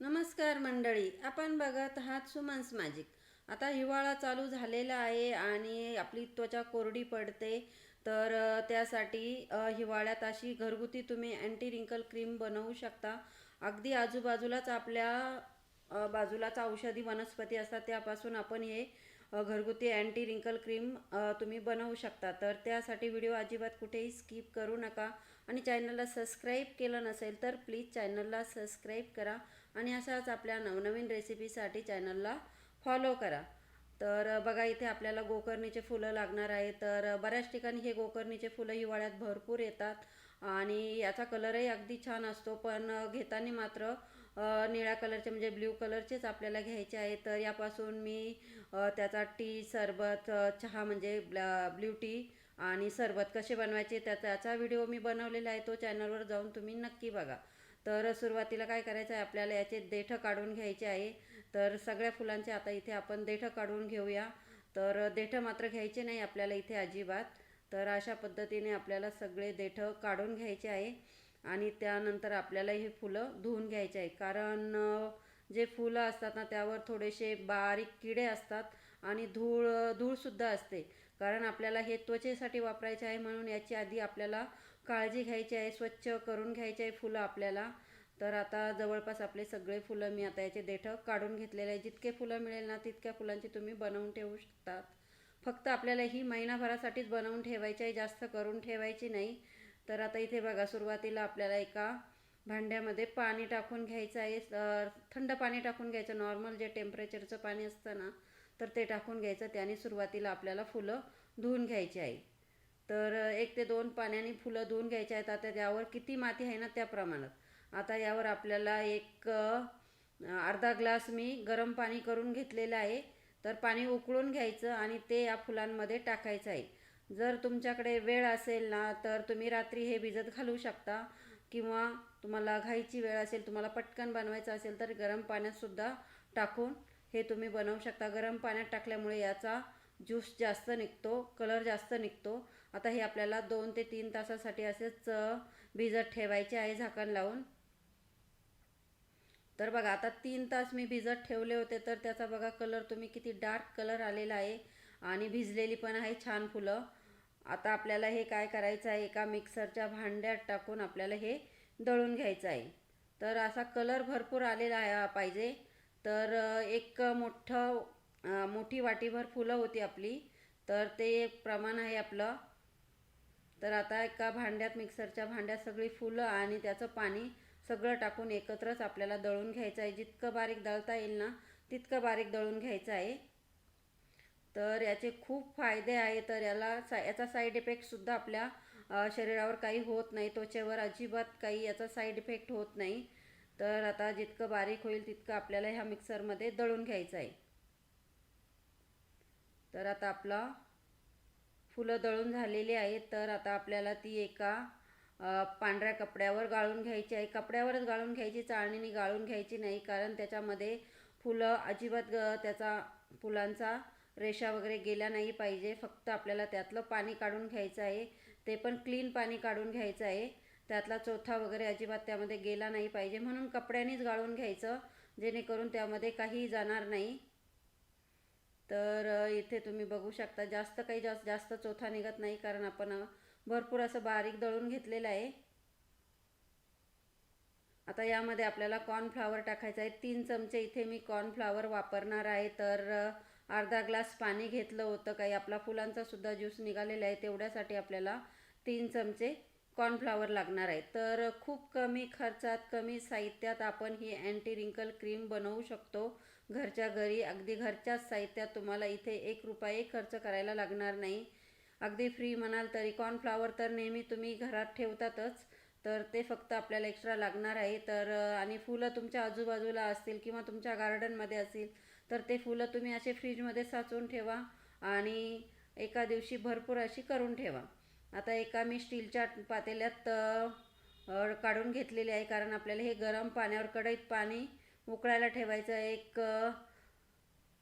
नमस्कार मंडळी आपण बघत आहात सुमन्स मॅजिक आता हिवाळा चालू झालेला आहे आणि आपली त्वचा कोरडी पडते. तर त्यासाठी हिवाळ्यात अशी घरगुती तुम्ही अँटी रिंकल क्रीम बनवू शकता. अगदी आजूबाजूलाच आपल्या बाजूलाच औषधी वनस्पती असतात त्यापासून आपण हे घरगुती अँटी रिंकल क्रीम तुम्ही बनवू शकता. तर त्यासाठी व्हिडिओ अजिबात कुठेही स्किप करू नका. आणि चॅनलला सबस्क्राईब केलं नसेल तर प्लीज चॅनलला सबस्क्राईब करा. आणि अशाच आपल्या नवनवीन रेसिपीसाठी चॅनलला फॉलो करा. तर बघा इथे आपल्याला गोकर्णीचे फुलं लागणार आहे. तर बऱ्याच ठिकाणी हे गोकर्णीचे फुलं हिवाळ्यात भरपूर येतात. आणि याचा कलरही अगदी छान असतो. पण घेताना मात्र निळ्या कलरचे म्हणजे ब्ल्यू कलरचेच आपल्याला घ्यायचे आहे. तर यापासून मी त्याचा टी सरबत चहा म्हणजे ब्ला ब्ल्यू टी आणि सरबत कसे बनवायचे त्याचा त्याचा व्हिडिओ मी बनवलेला आहे. तो चॅनलवर जाऊन तुम्ही नक्की बघा. तर सुरुवातीला काय करायचं आहे आपल्याला याचे देठं काढून घ्यायचे आहे. तर सगळ्या फुलांचे आता इथे आपण देठं काढून घेऊया. तर देठं मात्र घ्यायचे नाही आपल्याला इथे अजिबात. तर अशा पद्धतीने आपल्याला सगळे देठं काढून घ्यायचे आहे. आणि त्यानंतर आपल्याला हे फुलं धुवून घ्यायचे आहे. कारण जे फुलं असतात ना त्यावर थोडेसे बारीक किडे असतात आणि धूळ धूळसुद्धा असते. कारण आपल्याला हे त्वचेसाठी वापरायचे आहे म्हणून याची आधी आपल्याला काळजी घ्यायची आहे स्वच्छ करून घ्यायची आहे फुलं आपल्याला. तर आता जवळपास आपले सगळे फुलं मी आता याचे देठं काढून घेतलेले आहे जितके फुलं मिळेल ना तितक्या फुलांची तुम्ही बनवून ठेवू शकतात. फक्त आपल्याला ही महिनाभरासाठीच बनवून ठेवायची आहे जास्त करून ठेवायची नाही. तर आता इथे बघा सुरुवातीला आपल्याला एका भांड्यामध्ये पाणी टाकून घ्यायचं आहे. थंड पाणी टाकून घ्यायचं नॉर्मल जे टेम्परेचरचं पाणी असतं ना तर ते टाकून घ्यायचं. त्याने सुरुवातीला आपल्याला फुलं धुवून घ्यायची आहे. तर एक ते दोन पाण्याने फुलं धुवून घ्यायची आहेत. आता त्यावर किती माती आहे ना त्या प्रमाणात. आता यावर आपल्याला एक अर्धा ग्लास मी गरम पाणी करून घेतलेलं आहे. तर पाणी उकळून घ्यायचं आणि ते या फुलांमध्ये टाकायचं आहे. जर तुमच्याकडे वेळ असेल ना तर तुम्ही रात्री हे भिजत घालू शकता. किंवा तुम्हाला घाईची वेळ असेल तुम्हाला पटकन बनवायचं असेल तर गरम पाण्यातसुद्धा टाकून हे तुम्ही बनवू शकता. गरम पाण्यात टाकल्यामुळे याचा ज्यूस जास्त निघतो कलर जास्त निघतो. आता हे आपल्याला दोन ते तीन तासासाठी असेच भिजत ठेवायचे आहे झाकण लावून. तर बघा आता तीन तास मी भिजत ठेवले होते तर त्याचा बघा कलर तुम्ही किती डार्क कलर आलेला आहे. आणि भिजलेली पण आहे छान फुलं. आता आपल्याला हे काय करायचं आहे एका मिक्सरच्या भांड्यात टाकून आपल्याला हे दळून घ्यायचं आहे. तर असा कलर भरपूर आलेला आहे पाहिजे. तर एक मोठं मोठी वाटीभर फुलं होती आपली. तर ते एक प्रमाण आहे आपलं. तर आता एका भांड्यात मिक्सरच्या भांड्यात सगळी फुलं आणि त्याचं पाणी सगळं टाकून एकत्रच आपल्याला दळून घ्यायचं आहे. जितकं बारीक दळता येईल ना तितकं बारीक दळून घ्यायचं आहे. तर याचे खूप फायदे आहे तर याला सा याचा साईड इफेक्टसुद्धा आपल्या शरीरावर काही होत नाही. त्वचेवर अजिबात काही याचा साईड इफेक्ट होत नाही. तर आता जितकं बारीक होईल तितकं आपल्याला ह्या मिक्सरमध्ये दळून घ्यायचं आहे. तर आता आपला फुलं दळून झालेली आहेत तर आता आपल्याला ती एका पांढऱ्या कपड्यावर गाळून घ्यायची आहे. कपड्यावरच गाळून घ्यायची चाळणीने गाळून घ्यायची नाही कारण त्याच्यामध्ये फुलं अजिबात ग त्याचा फुलांचा रेषा वगैरे गेल्या नाही पाहिजे. फक्त आपल्याला त्यातलं पाणी काढून घ्यायचं आहे. ते पण क्लीन पाणी काढून घ्यायचं आहे. त्यातला चोथा वगैरे अजिबात त्यामध्ये गेला नाही पाहिजे. म्हणून कपड्यानेच गाळून घ्यायचं जेणेकरून त्यामध्ये काही जाणार नाही. तर इथे तुम्ही बघू शकता जास्त काही जास्त जास्त चोथा निघत नाही कारण आपण भरपूर असं बारीक दळून घेतलेलं आहे. आता यामध्ये आपल्याला कॉर्नफ्लावर टाकायचं आहे. तीन चमचे इथे मी कॉर्नफ्लावर वापरणार आहे. तर अर्धा ग्लास पाणी घेतलं होतं काही. आपला फुलांचा सुद्धा ज्यूस निघालेला आहे. तेवढ्यासाठी आपल्याला तीन चमचे कॉर्नफ्लावर लागणार आहे. तर खूप कमी खर्चात कमी साहित्यात आपण ही अँटी रिंकल क्रीम बनवू शकतो. घरच्या घरी. अगदी घरच्याच साहित्यात तुम्हाला इथे एक रुपये खर्च करायला लागणार नाही. अगदी फ्री म्हणाल तरी कॉर्नफ्लावर तर नेहमी तुम्ही घरात ठेवतातच. तर ते फक्त आपल्याला एक्स्ट्रा लागणार आहे. तर आणि फुलं तुमच्या आजूबाजूला असतील किंवा तुमच्या गार्डनमध्ये असतील तर ते फुलं तुम्ही असे फ्रीजमध्ये साचवून ठेवा आणि एका दिवशी भरपूर अशी करून ठेवा. आता एका मी स्टीलच्या पातेल्यात काढून घेतलेली आहे. कारण आपल्याला हे गरम पाण्यावर कढईत पाणी उकळायला ठेवायचं. आहे एक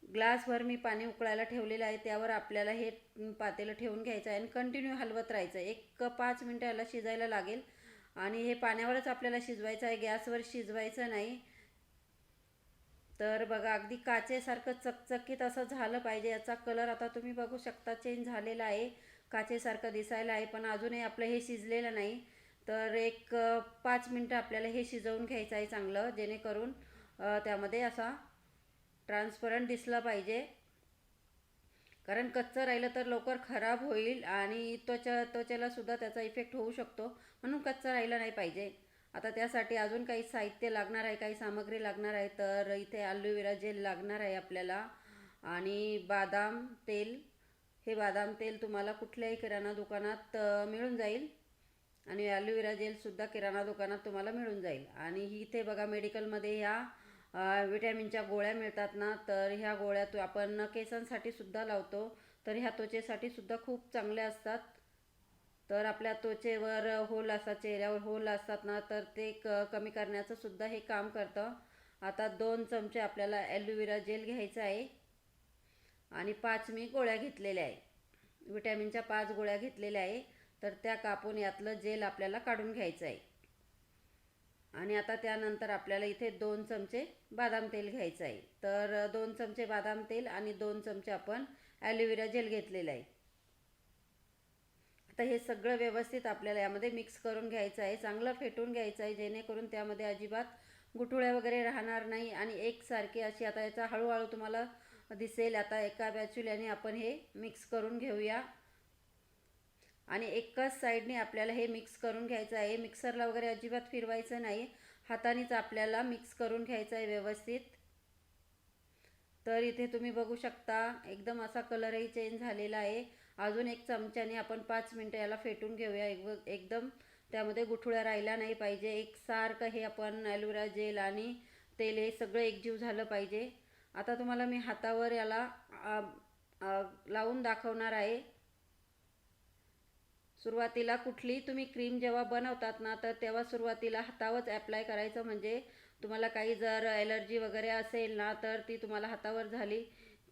ग्लासभर मी पाणी उकळायला ठेवलेलं आहे. त्यावर आपल्याला हे पातेलं ठेवून घ्यायचं आहे आणि कंटिन्यू हलवत राहायचं. आहे एक पाच मिनटं याला शिजायला लागेल. आणि हे पाण्यावरच आपल्याला शिजवायचं आहे. गॅसवर शिजवायचं नाही. तर बघा अगदी काचेसारखं चकचकीत असं झालं पाहिजे. याचा कलर आता तुम्ही बघू शकता. चेंज झालेला आहे. काचेसारखं दिसायला आहे. पण अजूनही आपलं हे शिजलेलं नाही. तर एक पाच मिनटं आपल्याला हे शिजवून घ्यायचं आहे चांगलं जेणेकरून त्यामध्ये असा ट्रान्सपरंट दिसला पाहिजे. कारण कच्चं राहिलं तर लवकर खराब होईल आणि त्वचा त्वचेला सुद्धा त्याचा इफेक्ट होऊ शकतो. म्हणून कच्चं राहिलं नाही पाहिजे. आता त्यासाठी अजून काही साहित्य लागणार आहे काही सामग्री लागणार आहे. तर इथे ॲलोवेरा जेल लागणार आहे आपल्याला. आणि बादाम तेल. हे बादाम तेल तुम्हाला कुठल्याही किराणा दुकानात मिळून जाईल. आणि ॲलोवेरा जेलसुद्धा किराणा दुकानात तुम्हाला मिळून जाईल. आणि इथे बघा मेडिकलमध्ये ह्या विटॅमिनच्या गोळ्या मिळतात ना तर ह्या गोळ्या तू आपण केसांसाठी सुद्धा लावतो. तर ह्या त्वचेसाठी सुद्धा खूप चांगल्या असतात. तर आपल्या त्वचेवर होल असतात चेहऱ्यावर होल असतात ना तर ते क कमी करण्याचं सुद्धा हे काम करतं. आता दोन चमचे आपल्याला ॲलोवेरा जेल घ्यायचं आहे. आणि पाच मी गोळ्या घेतलेल्या आहे. विटॅमिनच्या पाच गोळ्या घेतलेल्या आहे. तर त्या कापून यातलं जेल आपल्याला काढून घ्यायचं आहे. आणि आता त्यानंतर आपल्याला इथे दोन चमचे बादाम तेल घ्यायचं आहे. तर दोन चमचे बादाम तेल आणि दोन चमचे आपण ॲलोवेरा जेल घेतलेलं आहे. आता हे सगळं व्यवस्थित आपल्याला यामध्ये मिक्स करून घ्यायचं आहे. चांगलं फेटून घ्यायचं आहे जेणेकरून त्यामध्ये अजिबात गुठुळ्या वगैरे राहणार नाही आणि एकसारखी अशी आता याचा हळूहळू तुम्हाला दिसेल. आता एका बॅचुल्याने आपण हे मिक्स करून घेऊया. आणि एकाच साईडने आपल्याला हे मिक्स करून घ्यायचं आहे. मिक्सरला वगैरे अजिबात फिरवायचं नाही. हातानेच आपल्याला मिक्स करून घ्यायचं आहे व्यवस्थित. तर इथे तुम्ही बघू शकता एकदम असा कलरही चेंज झालेला आहे. अजून एक चमच्याने आपण पाच मिनटं याला फेटून घेऊया. एक एकदम त्यामध्ये गुठळ्या राहिल्या नाही पाहिजे. एकसारखं हे आपण ॲलोवेरा जेल आणि तेल हे सगळं एकजीव झालं पाहिजे. आता तुम्हाला मी हातावर याला लावून दाखवणार आहे. सुरुवातीला कुठली तुम्ही क्रीम जेव्हा बनवतात ना तर तेव्हा सुरुवातीला हातावरच ॲप्लाय करायचं. म्हणजे तुम्हाला काही जर ॲलर्जी वगैरे असेल ना तर ती तुम्हाला हातावर झाली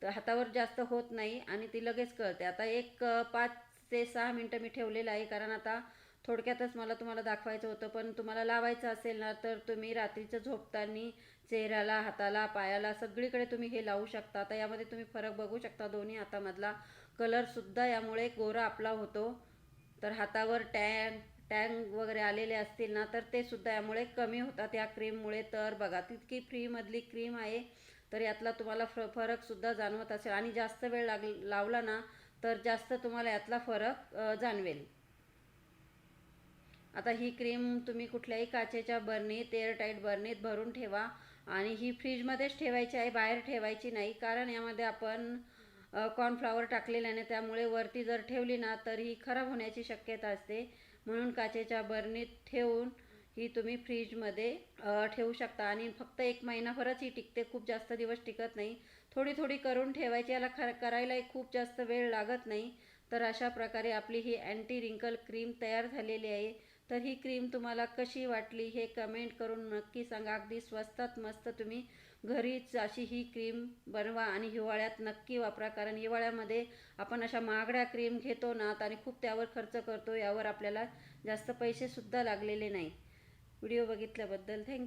तर हातावर जास्त होत नाही आणि ती लगेच कळते. आता एक पाच ते सहा मिनटं मी ठेवलेलं आहे कारण आता थोडक्यातच मला तुम्हाला दाखवायचं होतं. पण तुम्हाला लावायचं असेल ना तर तुम्ही रात्रीचं झोपताना चेहऱ्याला हाताला पायाला सगळीकडे तुम्ही हे लावू शकता. आता यामध्ये तुम्ही फरक बघू शकता दोन्ही हातामधला कलरसुद्धा यामुळे गोरा आपला होतो. तर हातावर टँग टँग वगैरे आलेले असतील ना तर ते सुद्धा यामुळे कमी होतात. या क्रीममुळे तर बघा तितकी फ्रीमधली क्रीम आहे तर यातला तुम्हाला फ फरकसुद्धा जाणवत असेल. आणि जास्त वेळ लाग लावला ना तर जास्त तुम्हाला यातला फरक जाणवेल. आता ही क्रीम तुम्ही कुठल्याही काचेच्या बरणीत एअरटाईट बरणीत भरून ठेवा. आणि ही फ्रीजमध्येच ठेवायची आहे बाहेर ठेवायची नाही. कारण यामध्ये आपण कॉर्नफ्लॉवर टाकलेलं आहे त्यामुळे वरती जर ठेवली ना तर ही खराब होण्याची शक्यता असते. म्हणून काचेच्या बरणीत ठेवून ही तुम्ही फ्रीजमध्ये ठेवू शकता. आणि फक्त एक महिनाभरच ही टिकते. खूप जास्त दिवस टिकत नाही. थोडी थोडी करून ठेवायची. याला खर करायलाही खूप जास्त वेळ लागत नाही. तर अशा प्रकारे आपली ही अँटी रिंकल क्रीम तयार झालेली आहे. तर ही क्रीम तुम्हाला कशी वाटली हे कमेंट करून नक्की सांगा. अगदी स्वस्तात मस्त तुम्ही घरीच अशी ही क्रीम बनवा आणि हिवाळ्यात नक्की वापरा. कारण हिवाळ्यामध्ये आपण अशा महागड्या क्रीम घेतो ना आणि खूप त्यावर खर्च करतो. यावर आपल्याला जास्त पैसेसुद्धा लागलेले नाही. Video बघितल्याबद्दल thank you